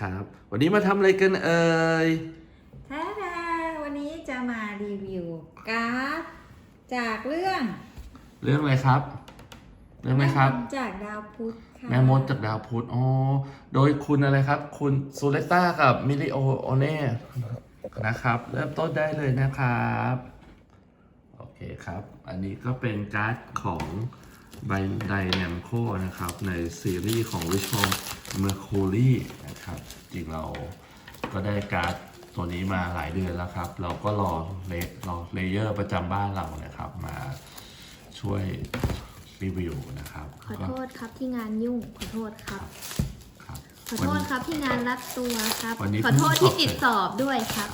ครับ วันนี้มาทำอะไรกันเอ่ยท่าดาวันนี้จะมารีวิวการ์ดจากเรื่องเรื่องอะไรครับ เรื่องอะไรครับ แม่มดจากดาวพุธค่ะแม่มดจากดาวพุธอ๋อโดยคุณอะไรครับ คุณซูเลต้ากับมิลิโอโอเน่นะครับ เริ่มต้นได้เลยนะครับโอเคครับ อันนี้ก็เป็นการ์ดของไบไดแนมโคนะครับ ในซีรีส์ของ Rich Home Mercury นะครั บจริงเราก็ได้การ์ดตัวนี้มาหลายเดือนแล้วครับ เราก็รอเลรอเลเยอร์ประจำบ้านเรานะครับ มาช่วยรีวิวนะครับขอโทษครับที่งานยุ่งขอโทษครับ ครับขอโทษครับที่งานรัดตัวครับ วันนี้ขอโทษที่ติดสอบด้วยครับ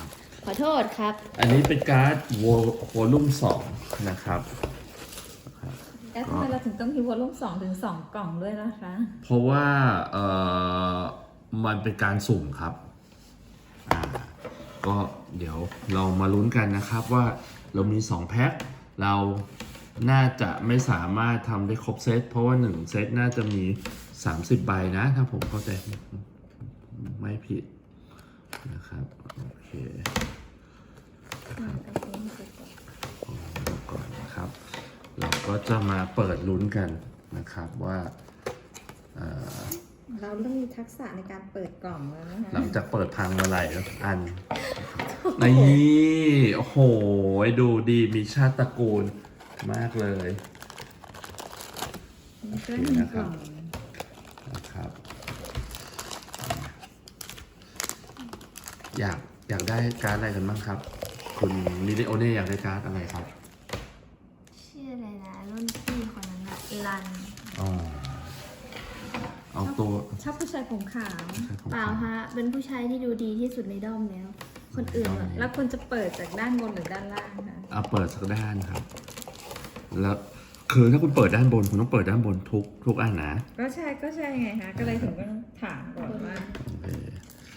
ขอโทษครับ อันนี้เป็นการ์ดวอลลุ่มสองนะครับแล้วทำไมเราถึงต้องมีวอลลุ่มสองถึงสองกล่องด้วยล่ะคะ เพราะว่าเอ่อ มันเป็นการสุ่มครับ อ่า ก็เดี๋ยวเรามาลุ้นกันนะครับว่าเรามี 2 แพ็ค เราน่าจะไม่สามารถทำได้ครบเซต เพราะว่า 1 เซตน่าจะมี 30 ใบนะ ถ้าผมเข้าใจไม่ผิดนะครับ โอเคก่อนนะครับ เราก็จะมาเปิดลุ้นกันนะครับว่า เอ่อ เราต้องมีทักษะในการเปิดกล่องแล้วนะคะหลังจากเปิดพังมาหลายอัน นี่โอ้โห ดูดีมีชาติตระกูลมากเลย มีเครื่องหนึ่งกล่องนะครับ อยากอยากได้การ์ดอะไรกันบ้างครับ คุณมิลิโอเน่อยากได้การ์ดอะไรครับ ชื่ออะไรนะ รุ่นพี่คนนั้นอะรันอ๋อ เอาตัว ชอบผู้ชายผมขาว เปล่าฮะ เป็นผู้ชายที่ดูดีที่สุดในด้อมแล้ว คนอื่นอะแล้วคุณจะเปิดจากด้านบนหรือด้านล่างคะเอาเปิดสักด้านครับ แล้วคือถ้าคุณเปิดด้านบนคุณต้องเปิดด้านบนทุกทุกอันนะก็ใช่ก็ใช่ไงคะก็เลยถึงต้องถามก่อนว่าโอเค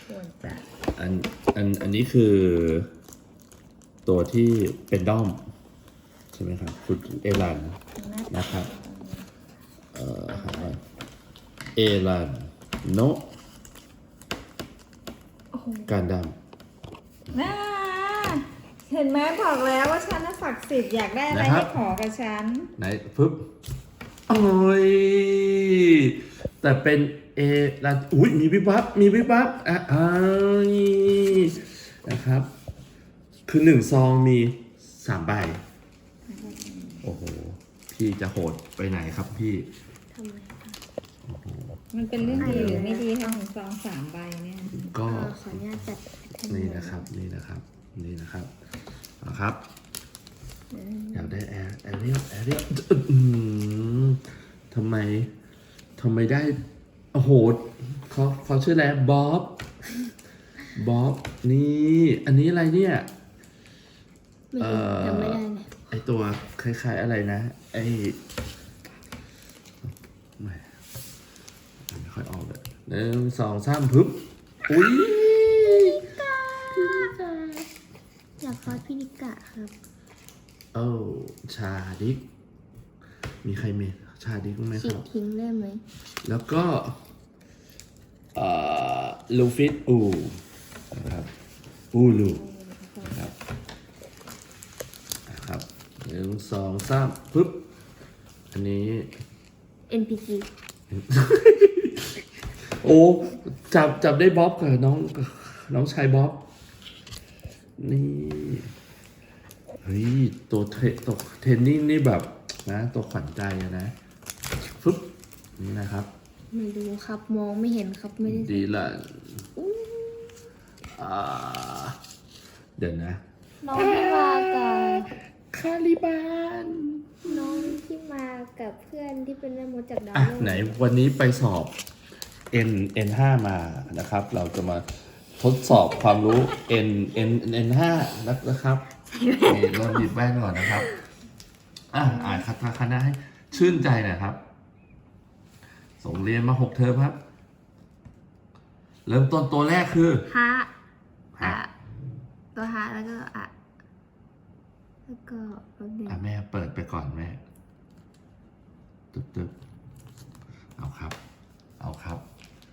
ควรจะอันอันอันนี้คือ ตัวที่เป็นด้อม ใช่ไหมครับ คุณเอรันน่าจะนะครับ เอ่อหา เอรันโนโอ้โหการดน่าเห็นไหมบอกแล้วว่าฉันน่ะศักดิ์สิทธิ์อยากได้อะไรให้ขอกับฉันำไหนปึ๊บโอ้ยแต่เป็นเอรันอุ้ยมีวิบวับมีวิบวับอะอ้ายนะครับ คือหนึ่งซองมีสามใบ โอ้โห พี่จะโหดไปไหนครับพี่ทำไมคะ มันเป็นเรื่องดีหรือไม่ดีคะถึงซองสามใบเนี่ยก็เออขออนุญาตจัดแผ่นนี่นะครับนี่นะครับนี่นะครับเอาครับอยากได้แอร์แอเรียลแอเรียลทำไมทำไมได้โอ้โหเขาเขาชื่ออะไรบ๊อบบ๊อบนี่อันนี้อะไรเนี่ยไม่เอ่รู้อจำไม่ได้เลยไอตัวคล้ายๆอะไรนะไอไม่ไม่ค่อยออกเลยห นึ่งสองสามพึบอุ้ยอยากฟอสพินิกะครับโอ้ชาดิก มีใครมีชาดิกบ้างไหมฉีคกรับ ทิ้งได้ไหมแล้วก็เอ่อลูฟิตอูนะครับอูลูนะครับนะครับหนึ่งสองสามปึ๊บ อันนี้ NPC โอ้จับจับได้บ๊อบกับน้องน้องชายบ๊อบ นี่ เฮ้ย ตัวเทตัวเทรนนิ่งนี่แบบนะ ตัวขวัญใจอะนะฟึบนี่นะครับ ไม่รู้ครับมองไม่เห็นครับไม่ได้ดีละอ่าเดี๋ยวนะ น้องที่มากับคาลิบาน น้องที่มากับเพื่อนที่เป็นแม่มดจากดาวอะโลก ไหนวันนี้ไปสอบ N N 5 มานะครับ เราจะมาทดสอบความรู้ N N N 5 นะครับนี่เริ่มหยิบแว่นก่อนนะครับ อะอ่านคาคณะให้ชื่นใจหน่อยครับ ส่งเรียนมาหกเทอมครับ เริ่มต้นตัวแรกคือฮะฮะอะตัวฮะแล้วก็อะแล้วก็แป๊บนึงอะแม่เปิดไปก่อนแม่ตึ๊บตึ๊บเอาครับ เอาครับ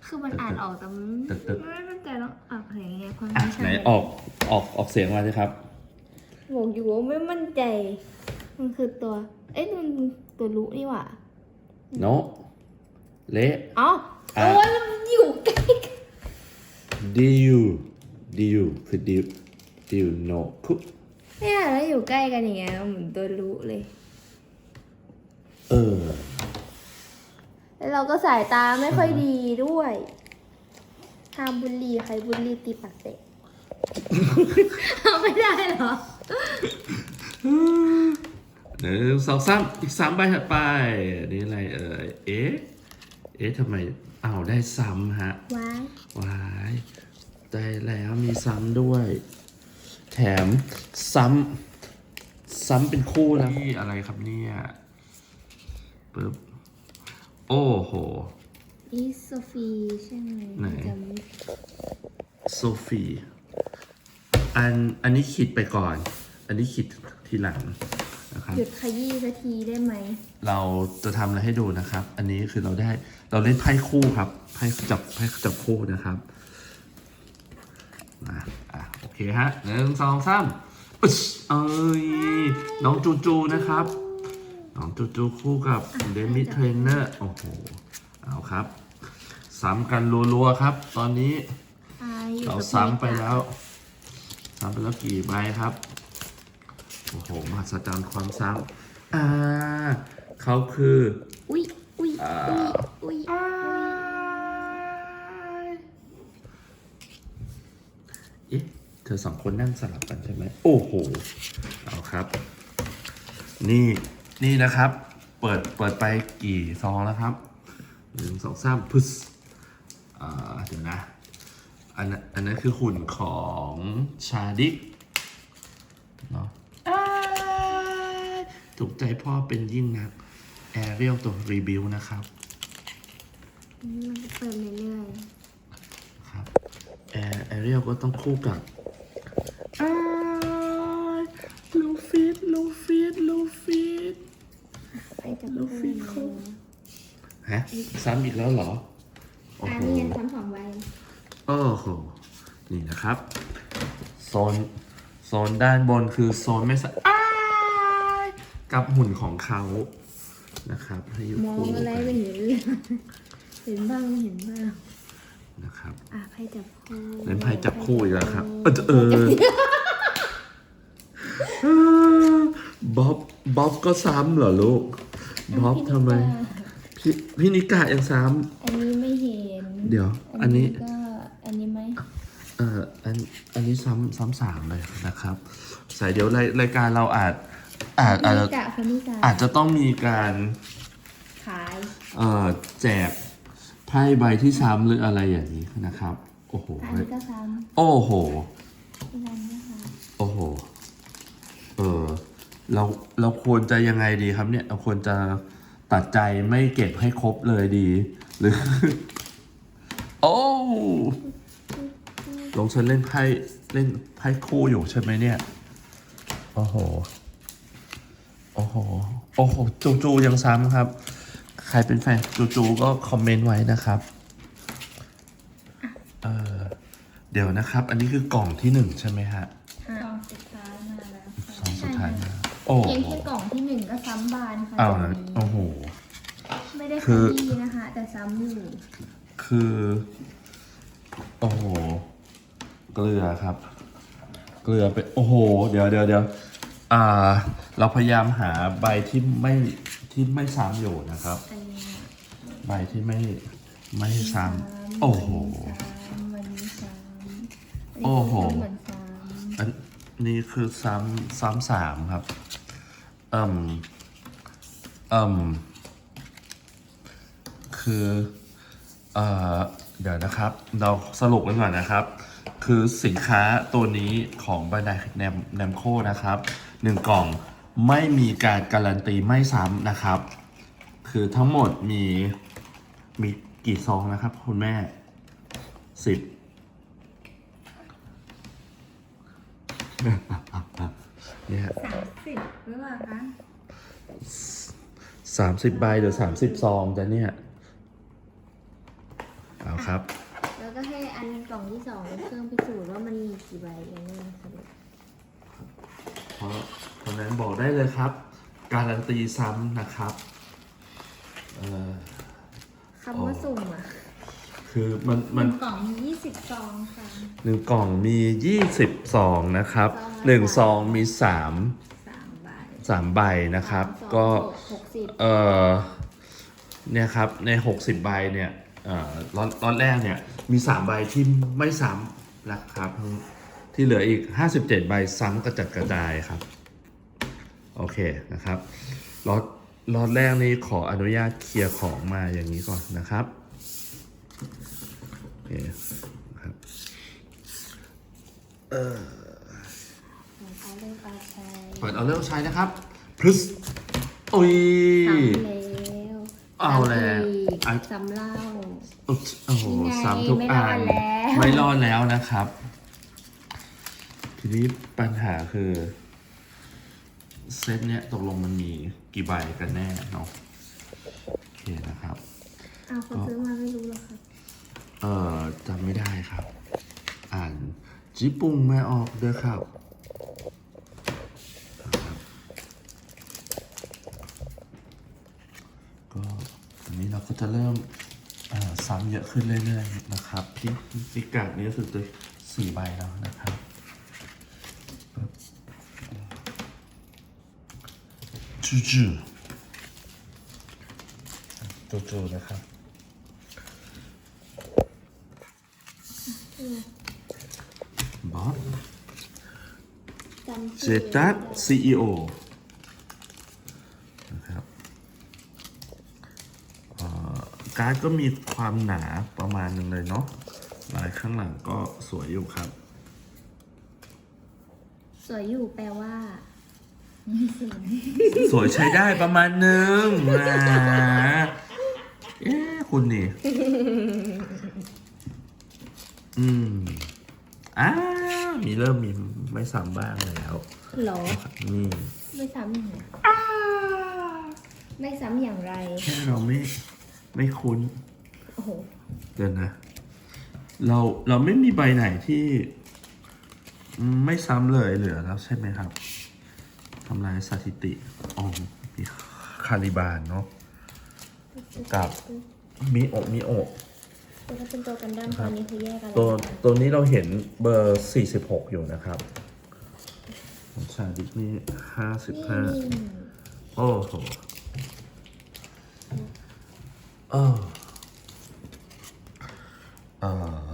คือมันอ่านออกแต่มันตึกตึก ไม่มั่นใจต้องออกเสียงยังไงเพราะอะไม่ใช่ไหนออกออกออกเสียงมาสิครับ บอกอยู่ว่าไม่มั่นใจ มันคือตัว เอ้ยมันตัวรู้นี่หว่าโนเละ เอ้าอะ โอ้ยแล้วมันอยู่ใกล้กันดิวดิวคือดิวดิวโนคุเนี่ยแล้วอยู่ใกล้กันอย่างเงี้ยเหมือนตัวรู้เลย เออ แล้วเราก็สายตาไม่ค่อยดีด้วยห้ามบุลลี่ใครบุลลี่ตีปากเตะเอาไม่ได้เหรอหนึ่งสองสามอีกสามใบถัดไปอันนี้อะไรเอ่ยเอ๊ะเอ๊ะทำไมอ้าวได้ซ้ำฮะว้ายว้ายได้แล้วมีซ้ำด้วย แถมซ้ำซ้ำเป็นคู่นะนี่อะไรครับเนี่ยปึ๊บ โอ้โห อีโซฟีใช่ไหมไหน จำไม่โซฟีอันอันนี้ขีดไปก่อน อันนี้ขีดทีหลังนะครับ หยุดขยี้สักทีได้ไหม เราจะทำอะไรให้ดูนะครับ อันนี้คือเราได้เราเล่นไพ่คู่ครับ ไพ่จับไพ่จับคู่นะครับมาอะโอเคฮะหนึ่งสองสามอึ๊ชเอ้ยน้องจูจูนะครับ น้องจูจูคู่กับเดมิเทรนเนอร์โอ้โห เอาครับซ้ำกันรัวๆครับ ตอนนี้อ่อยู่เรากับซ้ำไปแล้วซ้ำไปแล้วกี่ใบครับ โอ้โหมหัศจรรย์ความซ้ำอ่าเขาคือ อุ้ยอุ้ยอ่าอุ้ยอุ้ยเอ๊ะเธอสองคนนั่งสลับกันใช่ไหม โอ้โห เอาครับ นี่ นี่นะครับ เปิดเปิดไปกี่ซองแล้วครับหนึ่งสองสามพุสอ่าเดี๋ยวนะอันนั้นอันนั้นคือหุ่นของชาดิกเนาะอ้ายถูกใจพ่อเป็นยิ่งนักแอเรียลตัวรีบิวนะครับ มันจะเปิดเรื่อยครับแอร์แอเรียลก็ต้องคู่กับอ้ายลูฟิตลูฟิตลูฟิตๆ ไปกับลูกฟิเพื่ตอนเขาฮะซ้ำอีกแล้วเหรอโอ้อ่าโหนี่ยังซ้ำสองใบโอ้โหนี่นะครับโซนโซนด้านบนคือโซนไม่สะอ้ายกับหุ่นของเขานะครับให้อยู่มองคู่อะไรกัไม่นเห็นเลยเห็นบ้างไม่เห็นบ้าง นะครับ อะไพ่จับคู่เล่นไพ่จับคู่อีกแล้วครับ เออเออบ๊อบบ๊อบก็ซ้ำเหรอลูก บ๊อบทำไมพี่พี่นิกายังซ้อันนี้ไม่เห็นำเดี๋ยว อันนี้ ก็อันนี้ไหมเอ่ออันอันนี้ซ้ำซ้ำสามเลยนะครับใส่เดี๋ยวรายรายการเราอาจอาจอาจนี่จะกะคนที่สามอาจจะต้องมีการขายเอ่อแจกไพ่ใบที่ซ้ำหรืออะไรอย่างนี้นะครับ โอ้โห อันนี้ก็ซ้โอ้โหำอีกอันนะคะโอ้โหเออ เราเราควรจะยังไงดีครับเนี่ยเราควรจะตัดใจไม่เก็บให้ครบเลยดี หรือ โอ้ลงฉันเล่นไพ่เล่นไพ่คู่อยู่ใช่ไหมเนี่ย โอ้โห โอ้โห โอ้โห จูจูยังซ้ำครับ ใครเป็นแฟนจูจูก็คอมเมนต์ไว้นะครับ เออเดี๋ยวนะครับ อันนี้คือกล่องที่หนึ่งใช่ไหมฮะ ซองสุดท้ายมาแล้ว สองสุดท้ายมา โอ้เพียงโหแค่กล่องที่หนึ่งก็ซ้ำบานค่ะอ้าวตรงนี้โอ้โห ไม่ได้คืขอยี้นะคะ แต่ซ้ำอยู่คือ โอ้โห เกลือครับ เกลือเป็นโอ้โห เดี๋ยวเดี๋ยวเดี๋ยวอ่า เราพยายามหาใบที่ไม่ที่ไม่ซ้ำอยู่นะครับ อันนี้ใบที่ไม่ไม่ซ้ำโอ้โหวันนี้ซ้ำโอ้โหเหมือนซ้อัน นี้คือซ้ำซ้ำสามครับเอ่มเอ่มคือเอ่อเดี๋ยวนะครับ เราสรุปกันก่อนนะครับ คือสินค้าตัวนี้ของบรรดาแนมแนมโคนะครับหนึ่งกล่องไม่มีการการันตีไม่ซ้ำนะครับ คือทั้งหมดมีมีกี่ซองนะครับ คุณแม่สิบ เนี่ยสามสิบหรือเปล่าคะสามสิบใบหรือสามสิบซองจะเนี่ย เอาครับ แล้วก็ให้อันกล่องที่สองเป็นเครื่องพิสูจน์ว่ามันมีกี่ใบยังไม่สรุปเพราะเพราะนั้นบอกได้เลยครับ การันตีซ้ำนะครับ เอ่อ คำว่าสุ่มอะ คือมันมัมันนกล่องมียี่สิบซองค่ะหนึ่งกล่องมียี่สิบซองนะครับหนึ่งซองมีสามสามใบสามใบนะครับสองก็หหกสิบเออเนี่ยครับ ใน 60 ใบเนี่ยเอ่อล็อตล็อตแรกเนี่ย มี 3 ใบที่ไม่ซ้ำนะครับ ที่เหลืออีก 57 ใบซ้ำกระจัดกระจายครับ โอเคนะครับล็อตล็อตแรกนี้ขออนุญาตเคลียร์ของมาอย่างนี้ก่อนนะครับโอ เคครับเอาเรื่องเอาใช้เปิดเอาเริ่มใช้นะครับพรึสอุ้ยซ้ำแล้วเอาแล้วซ้ำอีกซ้ำเล่าอุ๊ยโอ้โหนี่ไงซ้ำทุกไม่รอัอดนแล้วไม่รอดแล้วนะครับ ทีนี้ปัญหาคือ เซตเนี้ยตกลงมันมีกี่ใบกันแน่เนาะโอเคนะครับ เอาคนซื้อมาไม่รู้หรอกครับ เอ่อจำไม่ได้ครับ อ่านจิปุงไม่ออกเด้อครับนะครับก็อันนี้เราก็จะเริ่มซ้ำเยอะขึ้นเรื่อยๆนะครับพิพิกัดนี้รู้สึกจะสี่ใบแล้วนะครับจูจูจูจูนะครับ บอสจำเจชื่อตัส CEO นะครับเอ่อการ์ดก็มีความหนาประมาณหนึ่งเลยเนาะลายข้างหลังก็สวยอยู่ครับ สวยอยู่แปลว่าสวยใช้ได้ประมาณหนึ่งอ่าเอ๊ะคุณนี่ อืมอ้าวมีเริ่มมีไม่ซ้ำบ้างแล้วเหรอนี่ไม่ซ้ำอย่างไรไม่ซ้ำอย่างไร แค่เราไม่ไม่คุ้น โอ้โห เดี๋ยวนะ เราเราไม่มีใบไหนที่ ไม่ซ้ำเลยเหลือแล้วใช่ไหมครับทำลายสถิติอ๋อมีคาริบานเนาะกับมีโอะมีโอะตัว ถ้าเป็นตัวกันดั้มคตรัอบนนี้คือแยกกันตัวแล้วนะตัวนี้เราเห็นเบอร์ 46 อยู่นะครับของชาดิสนี่นี่55โอ้โหเออเออ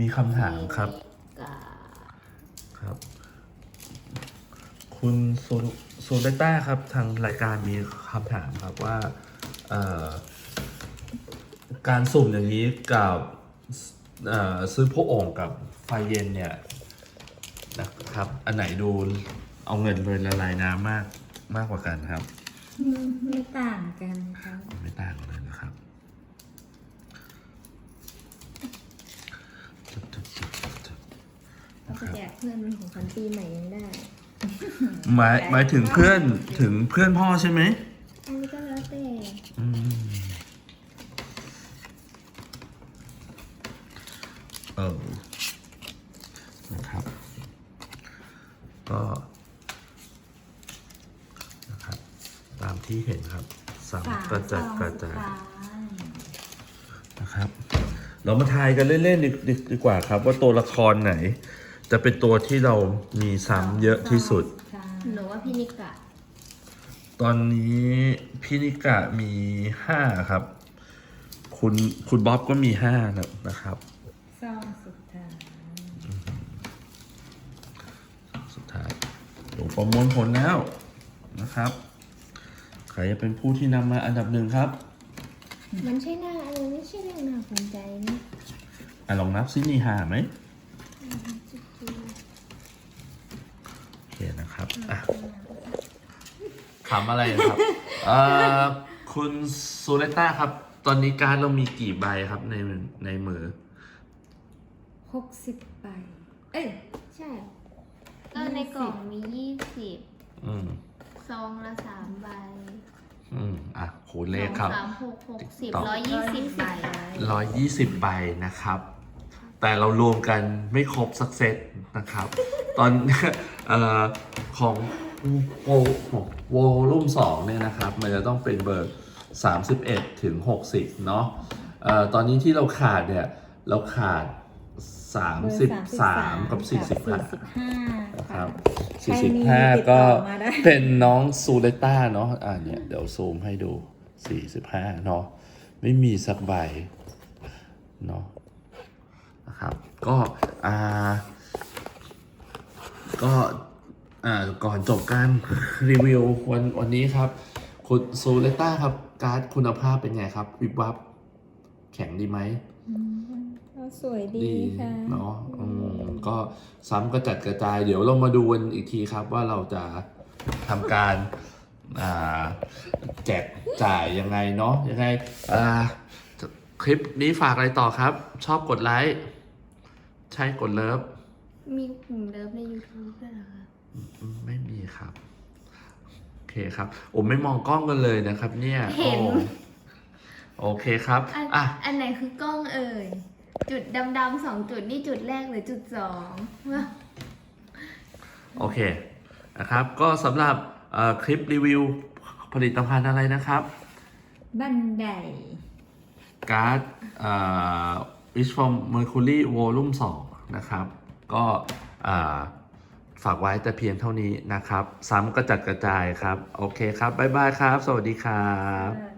มีคำถามครับกับ ครับ คุณโซโซเดต้าครับ ทางรายการมีคำถามครับว่า เอ่อ การสุ่มอย่างนี้กับเอ่อซื้อพวกโอ่งกับไฟเย็นเนี่ยนะครับ อันไหนดูเอาเงินเลยละลายน้ำมากมากกว่ากันครับ ไม่ต่างกันค่ะไม่ต่างเลยนะครับเอาไปแจกเพื่อนเป็นของขวัญปีใหม่ยังได้หมายหมายถึงเพื่อนถึงเพื่อนพ่อใช่ไหม อันนี้ก็แล้วแต่ อืมเออนะครับ ก็นะครับ ตามที่เห็นครับสามกระจัดกระจายนะครับ เรามา ทายกันเล่นๆดดีดีกว่าครับ ว่าตัวละครไหน จะเป็นตัวที่เรามีซ้ำเยอะที่สุดหนูว่าพี่นิกอะตอนนี้พินิกะมีห้าครับ คุณคุณบ๊อบก็มีห้านะนะครับ ซองสุดท้ายสุดท้ายลงประมวลผลแล้วนะครับ ใครจะเป็นผู้ที่นำมาอันดับหนึ่งครับ มันใช่หน้าอะไรไม่ใช่เรื่องน่าสนใจนี่อะลองนับซิมีห้าไหมโอเคนะครับอะถามอะไรครับเอ่อคุณซูเลต้าครับ ตอนนี้การดเรามีกี่ใบครับในในมือหกสิบใบ เอ้ย ใช่ก็ในกล่องมียี่สิบอืม ซองละสามใบ อืมอะคูณเลขครับ สามหกหกสิบต่อร้อยยี่สิบใบร้อยยี่สิบใบนะครับ แต่เรารวมกันไม่ครบสักเซตนะครับ ตอน เอ่อของโวโวลุ่มสองเนี่ยนะครับ มันจะต้องเป็นเบอร์ 31 ถึง 60 เนาะเอ่อตอนนี้ที่เราขาดเนี่ย เราขาด 33 กับ 45ห้านะครับใครมีติด45ต่ก็อมาได้เป็นน้องซูเลต้าเนาะอ่าเนี่ยเดี๋ยวซูมให้ดู 45 เนาะไม่มีสักใบเนาะนะครับก็อ่าก็อ่าก่อนจบการรีวิววันวันนี้ครับคุณซูเลต้าครับ การ์ดคุณภาพเป็นไงครับวิบวับแข็งดีไหม ก็สวยดีค่ะเนาะอืมก็ซ้ำกระจัดกระจาย เดี๋ยวเรามาดูกันอีกทีครับว่าเราจะทำการอ่าแจกจ่ายยังไงเนาะยังไงอ่าคลิปนี้ฝากอะไรต่อครับ ชอบกดไลค์ใช่กดเลิฟ มีกลุ่มเลิฟใน YouTube ด้วยเหรอคะอืมไม่มีครับ โอเคครับผมไม่มองกล้องกันเลยนะครับ เนี่ยเห็น โอ้โอเคครับอันอะ อันไหนคือกล้องเอ่ย จุดดำๆสองจุดนี่จุดแรกหรือจุดสองวะโอเคนะครับ ก็สำหรับเอ่อคลิปรีวิวผลิตภัณฑ์อะไรนะครับ บันไดการ์ดเอ่อ Wish from Mercury Volume 2นะครับ ก็อ่าฝากไว้แต่เพียงเท่านี้นะครับ ซ้ำก็จัดกระจายครับ โอเคครับ บ๊ายบายครับ สวัสดีครับเออ